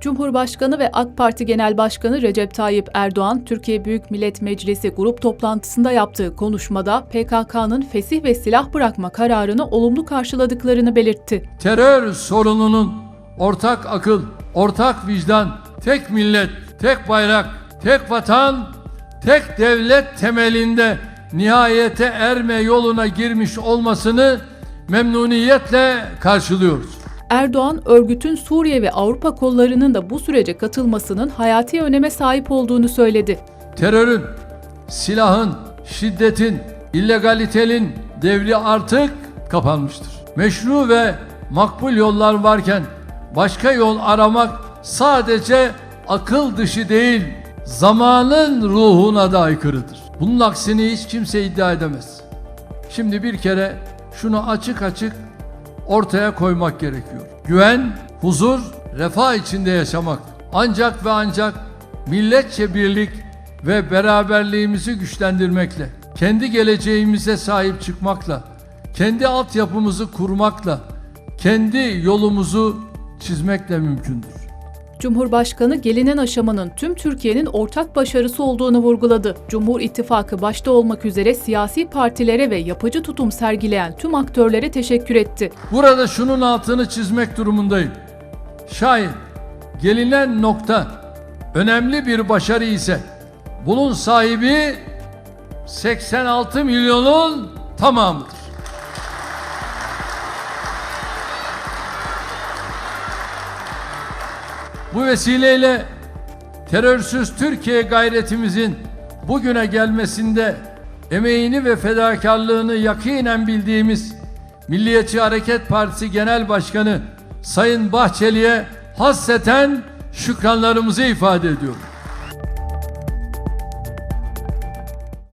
Cumhurbaşkanı ve AK Parti Genel Başkanı Recep Tayyip Erdoğan, Türkiye Büyük Millet Meclisi grup toplantısında yaptığı konuşmada PKK'nın fesih ve silah bırakma kararını olumlu karşıladıklarını belirtti. terör sorununun ortak akıl, ortak vicdan, tek millet, tek bayrak, tek vatan, tek devlet temelinde nihayete erme yoluna girmiş olmasını memnuniyetle karşılıyoruz. Erdoğan, örgütün Suriye ve Avrupa kollarının da bu sürece katılmasının hayati öneme sahip olduğunu söyledi. Terörün, silahın, şiddetin, illegalitenin devri artık kapanmıştır. Meşru ve makbul yollar varken başka yol aramak sadece akıl dışı değil, zamanın ruhuna da aykırıdır. Bunun aksini hiç kimse iddia edemez. Şimdi bir kere şunu açık açık ortaya koymak gerekiyor. Güven, huzur, refah içinde yaşamak. Ancak ve ancak milletçe birlik ve beraberliğimizi güçlendirmekle, kendi geleceğimize sahip çıkmakla, kendi altyapımızı kurmakla, kendi yolumuzu çizmekle mümkündür. Cumhurbaşkanı gelinen aşamanın tüm Türkiye'nin ortak başarısı olduğunu vurguladı. Cumhur İttifakı başta olmak üzere siyasi partilere ve yapıcı tutum sergileyen tüm aktörlere teşekkür etti. Burada şunun altını çizmek durumundayım. Şayet gelinen nokta önemli bir başarı ise bunun sahibi 86 milyonun tamamıdır. Bu vesileyle terörsüz Türkiye gayretimizin bugüne gelmesinde emeğini ve fedakarlığını yakinen bildiğimiz Milliyetçi Hareket Partisi Genel Başkanı Sayın Bahçeli'ye hasreten şükranlarımızı ifade ediyorum.